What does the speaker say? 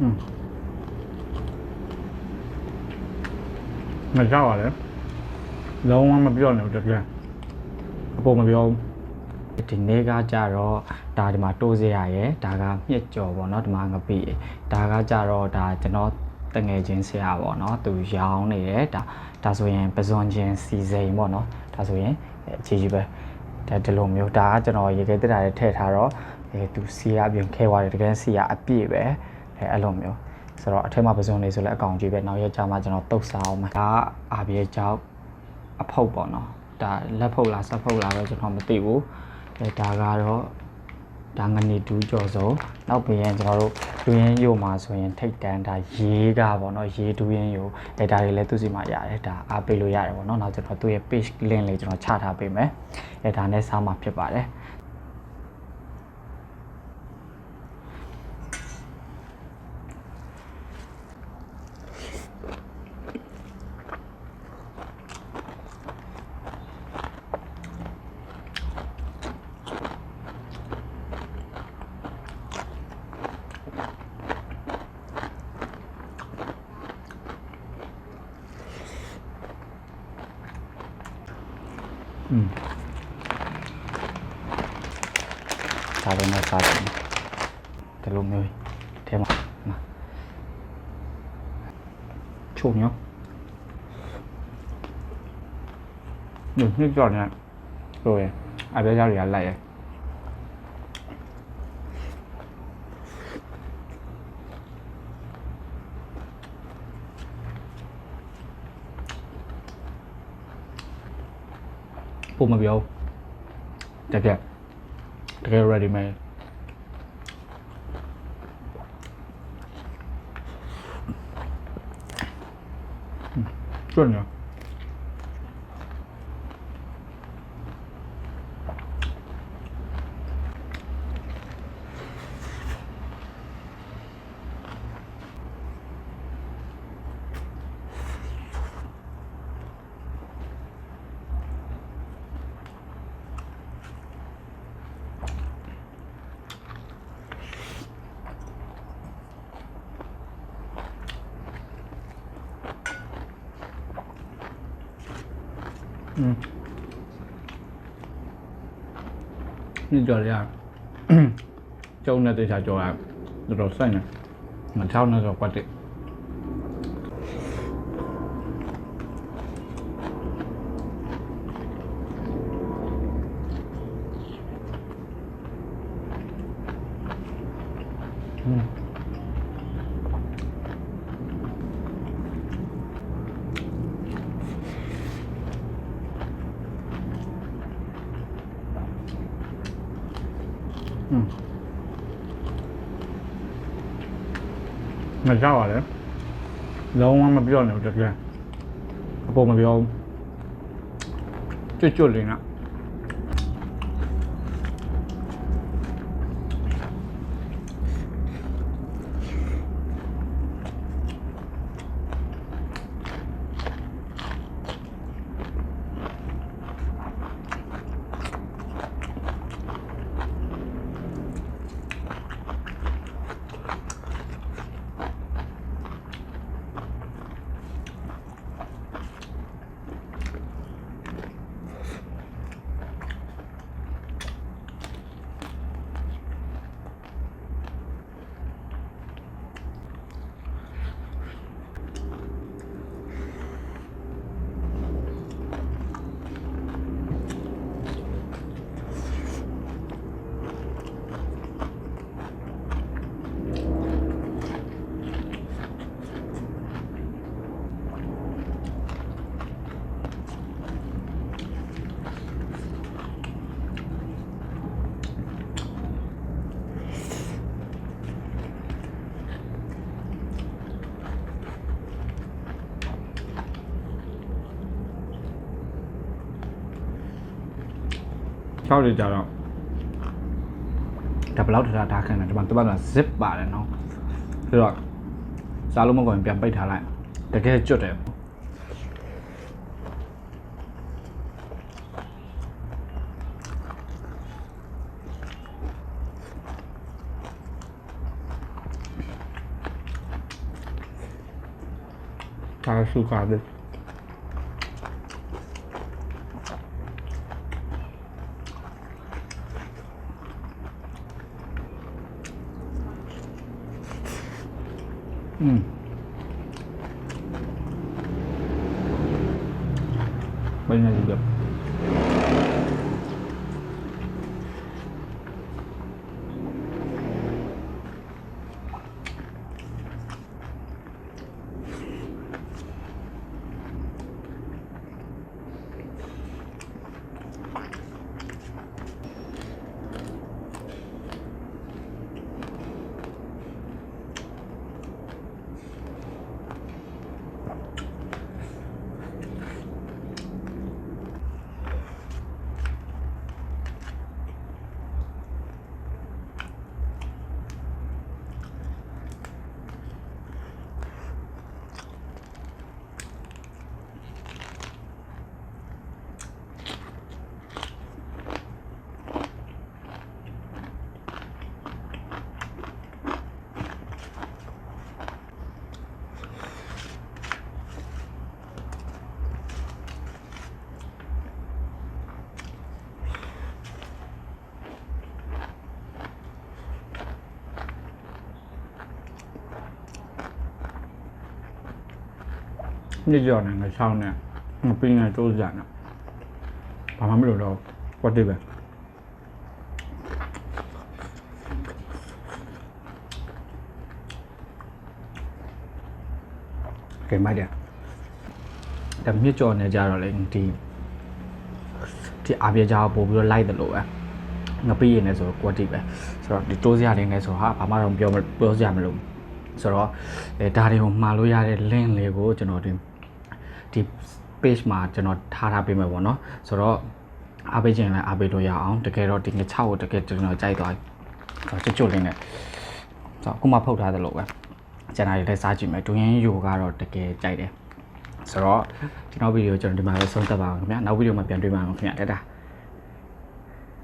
อืมငါကြောက်ရတယ်လုံးဝမပြောနဲ့တကယ်အပေါ်မပြောဘူးဒီနေ့ကကြတော့ဒါဒီမှာတိုးစရာရယ်ဒါကမြက်ကြော်ပေါ့နော်ဒီမှာငပိရယ်ဒါကကြတော့ဒါကျွန်တော်တငယ်ချင်းဆရာပေါ့နော်သူရောင်းနေတယ်ဒါဒါဆိုရင်ပဇွန်ချင်းစီစိန်ပေါ့နော်ဒါဆိုရင်အဲအခြေကြီးပဲဒါဒီလိုမျိုးဒါကကျွန်တော်ရေခဲတက်တာတွေထည့်ထားတော့အဲသူစီရအပြင်ခဲသွားတယ်တကယ်စီရအပြည့်ပဲ အဲအဲ့လိုမျိုးဆိုတော့အထက်မှာပဇွန်နေဆိုလဲအကောင်ကြီးပဲနောက်ရက်ကျမှကျွန်တော်တုတ်စားအောင်မှာဒါကအာပြေကြောက်အဖုတ်ပေါ့နော်ဒါလက်ဖုတ်လားဆက်ဖုတ်လားတော့ကျွန်တော်မသိဘူးအဲဒါကတော့ဒါငနေတူးကြော်စုံနောက်ပြီးရင်ကျွန်တော်တို့ဒူးရင်ယိုမှာဆိုရင်ထိတ်တန်းဒါရေးကပေါ့နော်ရေးဒူးရင်ယိုအဲဒါတွေလည်းသူစီမှာရတယ်ဒါအားပေးလို့ရတယ်ပေါ့နော်နောက်ကျွန်တော်သူ့ရဲ့ page link လေးကျွန်တော်ချထားပေးမယ်အဲဒါနဲ့စားမှာဖြစ်ပါတယ် อืมစားလို့နဲ့စားတယ်ဒီလိုမျိုးထဲမှာမှာချုံညောညနှစ်ကြော်နေဆိုရင်အပြားကြော်တွေကလိုက်ရ ပုံမပြောတကယ်တကယ် ready made ကျွတ်နေ อืมนี่จอดยากเจ้าเนี่ยติชาจอดอ่ะตลอดเส้นน่ะมันเท่านั้นก็ปกติ อืมငါကြောက်ရတယ်လုံးဝမပြောနိုင်ဘူးတကယ်အပေါ်မပြောကျွတ်ကျွတ်လင်းက ၆ကြတော့ဒါဘလောက်ထားထားခံတယ်ဒီမှာသူကဇစ်ပါတယ်နော်ဆိုတော့စားလို့မကုန်ပြန်ပိတ်ထားလိုက်တကယ်ကျွတ်တယ်他是干的。 อืมဘ နဲ့ဒီတော့ညကြော်နေငါချောင်းနဲ့ငါပင်းနေတိုးကြနေဘာမှမလုပ်တော့ကွက်တိပဲကဲမိုက်တယ်ဒါမြင့်ကြော်နေကြတော့လေဒီဒီအပြေကြောပို့ပြီးတော့လိုက်တယ်လို့ပဲငပိရနေဆိုကွက်တိပဲဆိုတော့ဒီတိုးစရာလေးနေဆိုဟာဘာမှတော့ပြောမပြောစရာမလိုဘူးဆိုတော့အဲဒါတွေကိုမှာလို့ရတဲ့ link လေးကိုကျွန်တော်ဒီ ဒီ page မှာကျွန်တော်ထားထားပေးမယ်ပေါ့နော်ဆိုတော့အားပေးခြင်းလည်းအားပေးလို့ရအောင်တကယ်တော့ဒီငချောက်ကိုတကယ်ကျွန်တော်ကြိုက်သွားပြီဆိုတော့ချွတ်ချွတ်လေးနဲ့ဆိုတော့အခုမှဖုတ်ထားတယ်လို့ပဲကျန်တာတွေလည်းစားကြည့်မယ်ဒူရင်ယိုကတော့တကယ်ကြိုက်တယ်ဆိုတော့ကျွန်တော်ဗီဒီယိုကျွန်တော်ဒီမှာပဲဆုံးသက်ပါအောင်ခင်ဗျာနောက်ဗီဒီယိုမှာပြန်တွေ့ပါအောင်ခင်ဗျာတက်တာ